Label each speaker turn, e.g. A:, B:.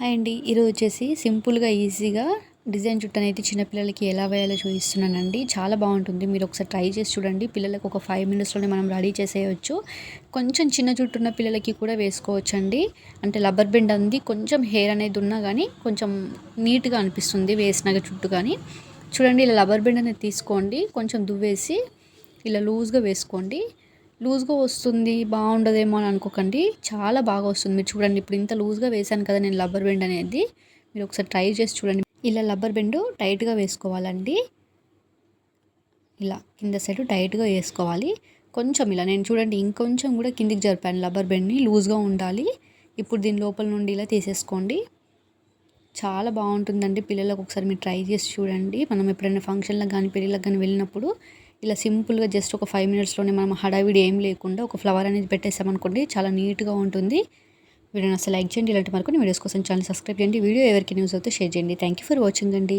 A: Hi అండి. ఈరోజు వచ్చేసి సింపుల్గా ఈజీగా డిజైన్ చుట్టను అయితే చిన్నపిల్లలకి ఎలా వేయాలో చూపిస్తున్నానండి. చాలా బాగుంటుంది. మీరు ఒకసారి ట్రై చేసి చూడండి. పిల్లలకు ఒక ఫైవ్ మినిట్స్లోనే మనం రెడీ చేసేయచ్చు. కొంచెం చిన్న జుట్టు ఉన్న పిల్లలకి కూడా వేసుకోవచ్చు అండి అంటే లబ్బర్ బెండ్ అంది కొంచెం హెయిర్ అనేది ఉన్నా కానీ కొంచెం నీట్గా అనిపిస్తుంది వేసిన చుట్టూ కానీ చూడండి ఇలా లబ్బర్ బెండ్ అనేది తీసుకోండి. కొంచెం దువ్వేసి ఇలా లూజ్గా వేసుకోండి. లూజ్గా వస్తుంది బాగుండదేమో అని అనుకోకండి. చాలా బాగా వస్తుంది. మీరు చూడండి ఇప్పుడు ఇంత లూజ్గా వేసాను కదా నేను లబ్బర్ బెండ్ అనేది. మీరు ఒకసారి ట్రై చేసి చూడండి. ఇలా లబ్బర్ బెండ్ టైట్గా వేసుకోవాలండి. ఇలా కింద సైడ్ టైట్గా వేసుకోవాలి. కొంచెం ఇలా నేను చూడండి ఇంకొంచెం కూడా కిందికి జరిపాను లబ్బర్ బెండ్ని. లూజ్గా ఉండాలి. ఇప్పుడు దీని లోపల నుండి ఇలా తీసేసుకోండి. చాలా బాగుంటుందండి. పిల్లలకు ఒకసారి మీరు ట్రై చేసి చూడండి. మనం ఎప్పుడైనా ఫంక్షన్లకు కానీ పెళ్ళిళ్ళకి కానీ వెళ్ళినప్పుడు ఇలా సింపుల్గా జస్ట్ ఒక ఫైవ్ మినిట్స్లోనే మనం హడావిడి ఏం లేకుండా ఒక ఫ్లవర్ అనేది పెట్టేసామనుకోండి చాలా నీట్గా ఉంటుంది. వీడియోని అసలు లైక్ చేయండి ఇలాంటి మరికొన్ని వీడియోస్ కోసం ఛానల్ సబ్స్క్రైబ్ చేయండి. వీడియో ఎవరికి న్యూస్ అయితే షేర్ చేయండి. థ్యాంక్ యూ ఫర్ వాచింగ్ అండి.